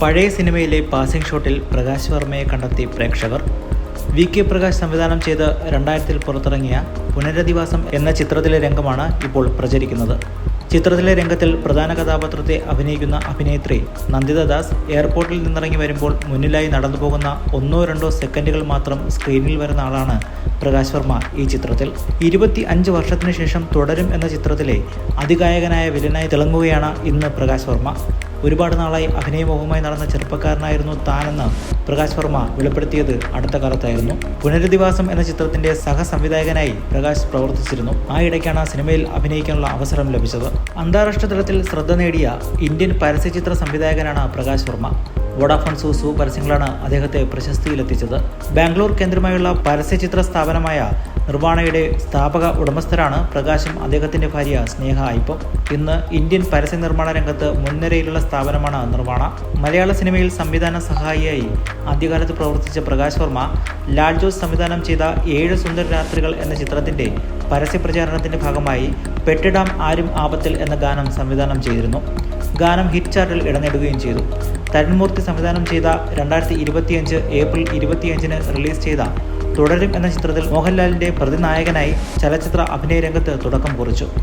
പഴയ സിനിമയിലെ പാസിംഗ് ഷോട്ടിൽ പ്രകാശ് വർമ്മയെ കണ്ടെത്തി പ്രേക്ഷകർ വി കെ പ്രകാശ് സംവിധാനം ചെയ്ത് രണ്ടായിരത്തിൽ പുറത്തിറങ്ങിയ പുനരധിവാസം എന്ന ചിത്രത്തിലെ രംഗമാണ് ഇപ്പോൾ പ്രചരിക്കുന്നത്. ചിത്രത്തിലെ രംഗത്തിൽ പ്രധാന കഥാപാത്രത്തെ അഭിനയിക്കുന്ന അഭിനേത്രി നന്ദിത ദാസ് എയർപോർട്ടിൽ നിന്നിറങ്ങി വരുമ്പോൾ മുന്നിലായി നടന്നു പോകുന്ന ഒന്നോ രണ്ടോ സെക്കൻഡുകൾ മാത്രം സ്ക്രീനിൽ വരുന്ന ആളാണ് പ്രകാശ് വർമ്മ ഈ ചിത്രത്തിൽ. ഇരുപത്തി അഞ്ച് വർഷത്തിനു ശേഷം തുടരും എന്ന ചിത്രത്തിലെ അതികായകനായ വില്ലനായി തിളങ്ങുകയാണ് ഇന്ന് പ്രകാശ് വർമ്മ. ഒരുപാട് നാളായി അഭിനയമോഹമായി നടന്ന ചെറുപ്പക്കാരനായിരുന്നു താനെന്ന് പ്രകാശ് വർമ്മ വെളിപ്പെടുത്തിയത് അടുത്ത കാലത്തായിരുന്നു. പുനരധിവാസം എന്ന ചിത്രത്തിന്റെ സഹസംവിധായകനായി പ്രകാശ് പ്രവർത്തിച്ചിരുന്നു. ആ ഇടയ്ക്കാണ് സിനിമയിൽ അഭിനയിക്കാനുള്ള അവസരം ലഭിച്ചത്. അന്താരാഷ്ട്ര തലത്തിൽ ശ്രദ്ധ നേടിയ ഇന്ത്യൻ പരസ്യചിത്ര സംവിധായകനാണ് പ്രകാശ് വർമ്മ. വോഡാഫോൺ സൂസു പരസ്യങ്ങളാണ് അദ്ദേഹത്തെ പ്രശസ്തിയിലെത്തിച്ചത്. ബാംഗ്ലൂർ കേന്ദ്രമായുള്ള പരസ്യചിത്ര സ്ഥാപനമായ നിർവാണയുടെ സ്ഥാപക ഉടമസ്ഥരാണ് പ്രകാശും അദ്ദേഹത്തിന്റെ ഭാര്യ സ്നേഹ അയ്പം ഇന്ന് ഇന്ത്യൻ പരസ്യ നിർമ്മാണ രംഗത്ത് മുൻനിരയിലുള്ള സ്ഥാപനമാണ് നിർവാണ. മലയാള സിനിമയിൽ സംവിധാന സഹായിയായി ആദ്യകാലത്ത് പ്രവർത്തിച്ച പ്രകാശ് വർമ്മ ലാൽ ജോസ് സംവിധാനം ചെയ്ത ഏഴ് സുന്ദര രാത്രികൾ എന്ന ചിത്രത്തിന്റെ പരസ്യ പ്രചാരണത്തിന്റെ ഭാഗമായി പെട്ടിടാം ആരും ആപത്തിൽ എന്ന ഗാനം സംവിധാനം ചെയ്തിരുന്നു. ഗാനം ഹിറ്റ് ചാർട്ടിൽ ഇടം നേടുകയും ചെയ്തു. തരുൺമൂർത്തി സംവിധാനം ചെയ്ത രണ്ടായിരത്തി ഇരുപത്തിയഞ്ച് ഏപ്രിൽ ഇരുപത്തിയഞ്ചിന് റിലീസ് ചെയ്ത തുടരും എന്ന ചിത്രത്തിൽ മോഹൻലാലിന്റെ പ്രതിനായകനായി ചലച്ചിത്ര അഭിനയ രംഗത്ത് തുടക്കം കുറിച്ചു.